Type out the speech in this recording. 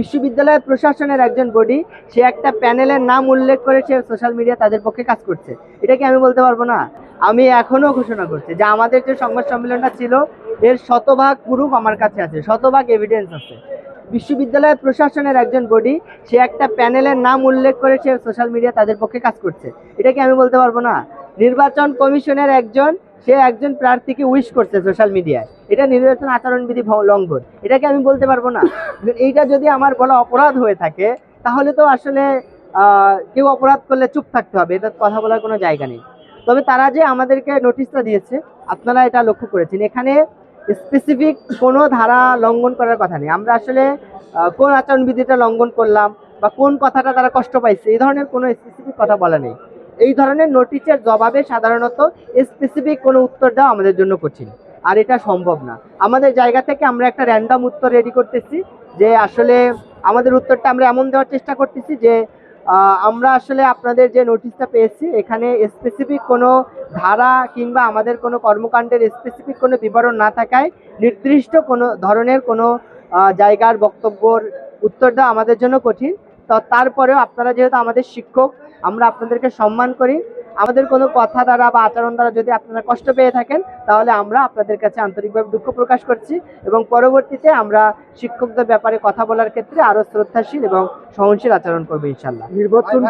বিশ্ববিদ্যালয় প্রশাসনের একজন বডি সে একটা প্যানেলের নাম উল্লেখ করে সে সোশ্যাল মিডিয়া তাদের পক্ষে কাজ করছে। এটা কি আমি বলতে পারব না। আমি এখনও ঘোষণা করছি যে আমাদের যে সংবাদ সম্মেলনটা ছিল, এর শতভাগ প্রুফ আমার কাছে আছে, শতভাগ এভিডেন্স আছে। বিশ্ববিদ্যালয় প্রশাসনের একজন বডি সে একটা প্যানেলের নাম উল্লেখ করে সে সোশ্যাল মিডিয়া তাদের পক্ষে কাজ করছে। এটা কি আমি বলতে পারব না। নির্বাচন কমিশনের একজন সে একজন প্রার্থীকে উইশ করছে সোশ্যাল মিডিয়ায় এটা নির্বাচন আচরণবিধি লঙ্ঘন। এটাকে আমি বলতে পারব না। এইটা যদি আমার বলা অপরাধ হয়ে থাকে তাহলে তো আসলে কেউ অপরাধ করলে চুপ থাকতে হবে। এটা কথা বলার কোনো জায়গা নেই। তবে তারা যে আমাদেরকে নোটিশটা দিয়েছে আপনারা এটা লক্ষ্য করেছেন। এখানে স্পেসিফিক কোনো ধারা লঙ্ঘন করার কথা নেই। আমরা আসলে কোন আচরণবিধিটা লঙ্ঘন করলাম বা কোন কথাটা তারা কষ্ট পাইছে এই ধরনের কোনো স্পেসিফিক কথা বলা নেই। এই ধরনের নোটিশের জবাবে সাধারণত স্পেসিফিক কোনো উত্তর দেওয়া আমাদের জন্য কঠিন। আর এটা সম্ভব না। আমাদের জায়গা থেকে আমরা একটা র্যান্ডম উত্তর রেডি করতেছি যে আসলে আমাদের উত্তরটা আমরা এমন দেওয়ার চেষ্টা করতেছি যে আমরা আসলে আপনাদের যে নোটিশটা পেয়েছি, এখানে স্পেসিফিক কোনো ধারা কিংবা আমাদের কোনো কর্মকাণ্ডের স্পেসিফিক কোনো বিবরণ না থাকায় নির্দিষ্ট কোনো ধরনের কোনো জায়গার বক্তব্যর উত্তর দেওয়া আমাদের জন্য কঠিন। তো তারপরেও আপনারা যেহেতু আমাদের শিক্ষক আমরা আপনাদেরকে সম্মান করি। আমাদের কোনো কথা দ্বারা বা আচরণ দ্বারা যদি আপনারা কষ্ট পেয়ে থাকেন, তাহলে আমরা আপনাদের কাছে আন্তরিকভাবে দুঃখ প্রকাশ করছি এবং পরবর্তীতে আমরা শিক্ষকদের ব্যাপারে কথা বলার ক্ষেত্রে আরও শ্রদ্ধাশীল এবং সহনশীল আচরণ করব ইনশাল্লাহ। নির্বাচন